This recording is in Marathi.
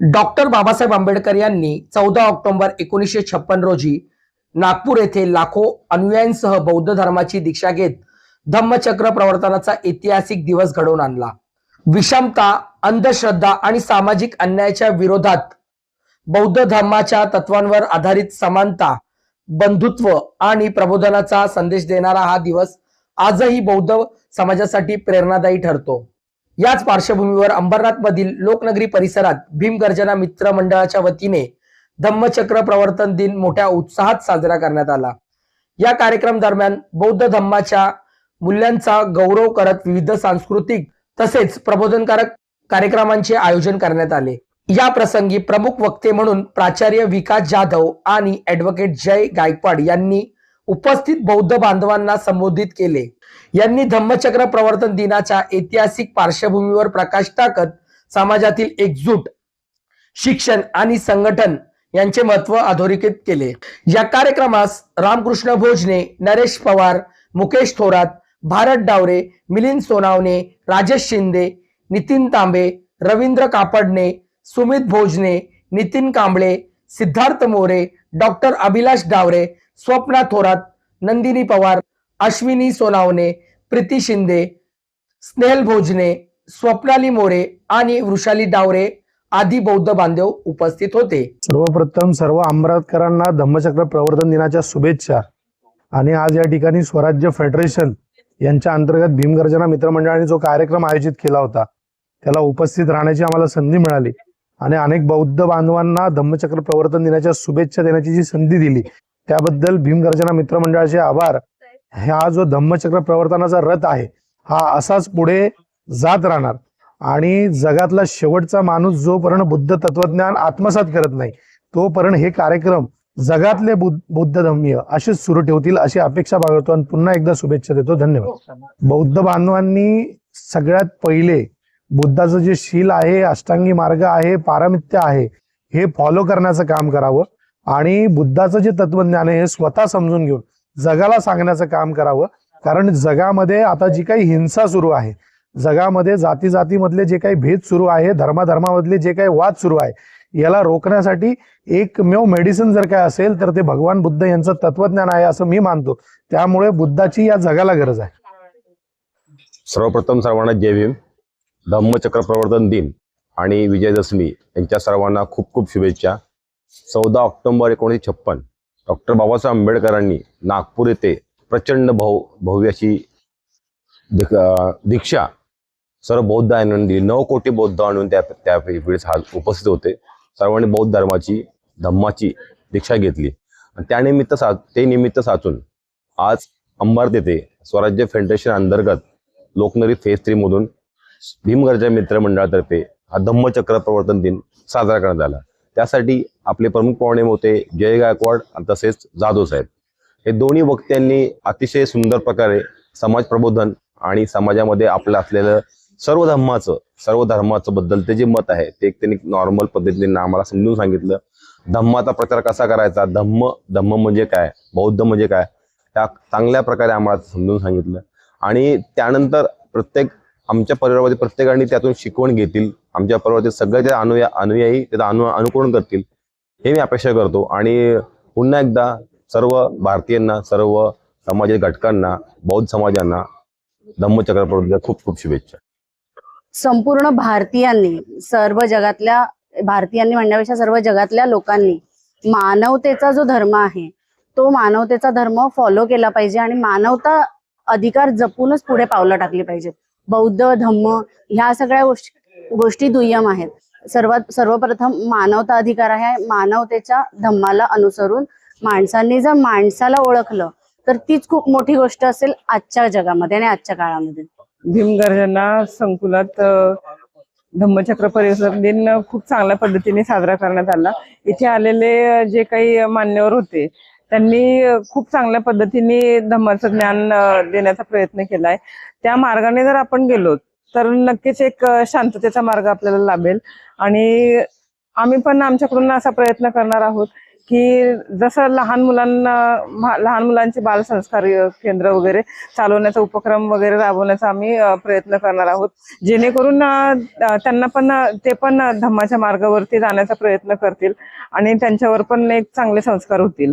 डॉक्टर बाबासाहेब आंबेडकर यांनी चौदा ऑक्टोबर एकोणीसशे छप्पन रोजी नागपूर येथे लाखो अनुयायांसह बौद्ध धर्माची दीक्षा घेत धम्मचक्र प्रवर्तनाचा ऐतिहासिक दिवस घडवून आणला. विषमता अंधश्रद्धा आणि सामाजिक अन्यायाच्या विरोधात बौद्ध धर्माच्या तत्वांवर आधारित समानता बंधुत्व आणि प्रबोधनाचा संदेश देणारा हा दिवस आजही बौद्ध समाजासाठी प्रेरणादायी ठरतो. याच पार्श्वभूमीवर अंबरनाथ मधील लोकनगरी परिसरात भीमगर्जना मित्र मंडळाच्या वतीने धम्मचक्र प्रवर्तन दिन मोठ्या उत्साहात साजरा करण्यात आला. या कार्यक्रम दरम्यान बौद्ध धम्माच्या मूल्यांचा गौरव करत विविध सांस्कृतिक तसेच प्रबोधनकारक कार्यक्रमांचे आयोजन करण्यात आले. या प्रसंगी प्रमुख वक्ते म्हणून प्राचार्य विकास जाधव आणि ऍडव्होकेट जय गायकवाड यांनी उपस्थित बौद्ध बांधवांना संबोधित केले. यांनी धम्मचक्र प्रवर्तन दिनाच्या ऐतिहासिक पार्श्वभूमीवर प्रकाश टाकत समाजातील एकजूट शिक्षण आणि संघटन यांचे महत्त्व अधोरेखित केले. या कार्यक्रमास रामकृष्ण भोजने नरेश पवार मुकेश थोरात भारत डावरे मिलिंद सोनावणे राजेश शिंदे नितीन तांबे रवींद्र कापडणे सुमित भोजने नितीन कांबळे सिद्धार्थ मोरे डॉक्टर अभिलाष डावरे स्वप्ना थोरात नंदिनी पवार अश्विनी सोनावणे प्रीती शिंदे स्नेहल भोजने स्वप्नाली मोरे आणि वृषाली डावरे आदी बौद्ध बांधव उपस्थित होते. सर्वप्रथम सर्व आंबेडकरांना धम्मचक्र प्रवर्तन दिनाच्या शुभेच्छा. आणि आज या ठिकाणी स्वराज्य फेडरेशन यांच्या अंतर्गत भीमगर्जना मित्रमंडळाने जो कार्यक्रम आयोजित केला होता त्याला उपस्थित राहण्याची आम्हाला संधी मिळाली. आणि अनेक बौद्ध बांधवांना धम्मचक्र प्रवर्तन दिनाच्या शुभेच्छा देण्याची जी संधी दिली त्याबद्दल भीमगर्जना मित्रमंडळाचे आभार. हा जो धम्मचक्र प्रवर्तनाचा रथ आहे हा असाच पुढे जात राहणार. आणि जगातला शेवटचा माणूस जोपर्यंत बुद्ध तत्वज्ञान आत्मसात करत नाही तोपर्यंत हे कार्यक्रम जगातले बुद्ध धम्मीय असेच सुरू ठेवतील अशी अपेक्षा बाळगतो आणि पुन्हा एकदा शुभेच्छा देतो. धन्यवाद. बौद्ध बांधवांनी सगळ्यात पहिले बुद्धाचं जे शील आहे अष्टांगी मार्ग आहे पारमित्य आहे हे फॉलो करण्याचं काम करावं. आणि बुद्धाचं जे तत्वज्ञान आहे हे स्वतः समजून घेऊन जगाला सांगण्याचं काम करावं. कारण जगामध्ये आता जी काही हिंसा सुरू आहे जगामध्ये जाती जातीमधले जे काही भेद सुरू आहे धर्माधर्मामधले जे काही वाद सुरू आहे याला रोखण्यासाठी एकमेव मेडिसिन जर काय असेल तर ते भगवान बुद्ध यांचं तत्वज्ञान आहे असं मी मानतो. त्यामुळे बुद्धाची या जगाला गरज आहे. सर्वप्रथम सर्वांना जय भीम. धम्मचक्र प्रवर्तन दिन आणि विजयदशमी यांच्या सर्वांना खूप खूप शुभेच्छा. चौदा ऑक्टोंबर एकोणीसशे छप्पन. डॉक्टर बाबासाहेब आंबेडकरांनी नागपूर येथे प्रचंड भव भव्य अशी दीक्षा सर्व बौद्ध आणून दिली. नऊ कोटी बौद्ध आणून त्या त्या वेळेस हा उपस्थित होते. सर्वांनी बौद्ध धर्माची धम्माची दीक्षा घेतली. आणि त्यानिमित्त सा ते निमित्त साचून आज अंबार येथे स्वराज्य फेडरेशन अंतर्गत लोकनरी फेज थ्रीमधून भीमगर्जा मित्रमंडळातर्फे हा धम्मचक्र प्रवर्तन दिन साजरा करण्यात आला. त्यासाठी आपले प्रमुख पाहुणे होते जय गायकवाड आणि तसेच जाधव साहेब. हे दोन्ही वक्त्यांनी अतिशय सुंदर प्रकारे समाज प्रबोधन आणि समाजामध्ये आपलं असलेलं सर्व धर्माचं सर्व धर्माचं बद्दल ते जे मत आहे ते एक त्यांनी नॉर्मल पद्धतीने आम्हाला समजून सांगितलं. धम्माचा प्रचार कसा करायचा? धम्म धम्म म्हणजे काय? बौद्ध म्हणजे काय? त्या चांगल्या प्रकारे आम्हाला समजून सांगितलं. आणि त्यानंतर प्रत्येक आमच्या परिवारामध्ये प्रत्येकाने त्यातून शिकवण घेतील. आमच्या परिवारातील सगळे त्या अनुया अनुयायी त्याचा अनु अनुकरण करतील. हे मी अपेक्षा करतो. आणि पुन्हा एकदा सर्व भारतीयांना सर्व समाजाच्या घटकांना बौद्ध समाजांना धम्मचक्र खूप खूप शुभेच्छा. संपूर्ण भारतीयांनी सर्व जगातल्या भारतीयांनी म्हणण्यापेक्षा सर्व जगातल्या लोकांनी मानवतेचा जो धर्म आहे तो मानवतेचा धर्म फॉलो केला पाहिजे आणि मानवता अधिकार जपूनच पुढे पावलं टाकली पाहिजेत. बौद्ध धम्म ह्या सगळ्या गोष्टी गोष्टी दुय्यम आहेत. सर्वात सर्वप्रथम मानवता अधिकार आहे. मानवतेच्या धम्माला अनुसरून माणसांनी जर माणसाला ओळखलं तर तीच खूप मोठी गोष्ट असेल आजच्या जगामध्ये आणि आजच्या काळामध्ये. भीमगर्जना संकुलात धम्मचक्र परिसर दिन खूप चांगल्या पद्धतीने साजरा करण्यात आला. इथे आलेले जे काही मान्यवर होते त्यांनी खूप चांगल्या पद्धतीने धम्माचं ज्ञान देण्याचा प्रयत्न केलाय. त्या मार्गाने जर आपण गेलो तर नक्कीच एक शांततेचा मार्ग आपल्याला लाभेल. आणि आम्ही पण आमच्याकडून असा प्रयत्न करणार आहोत की जसं लहान मुलांना लहान मुलांचे बालसंस्कार केंद्र वगैरे चालवण्याचा उपक्रम वगैरे राबवण्याचा आम्ही प्रयत्न करणार आहोत. जेणेकरून त्यांना पण ते पण धम्माच्या मार्गावरती जाण्याचा प्रयत्न करतील आणि त्यांच्यावर पण एक चांगले संस्कार होतील.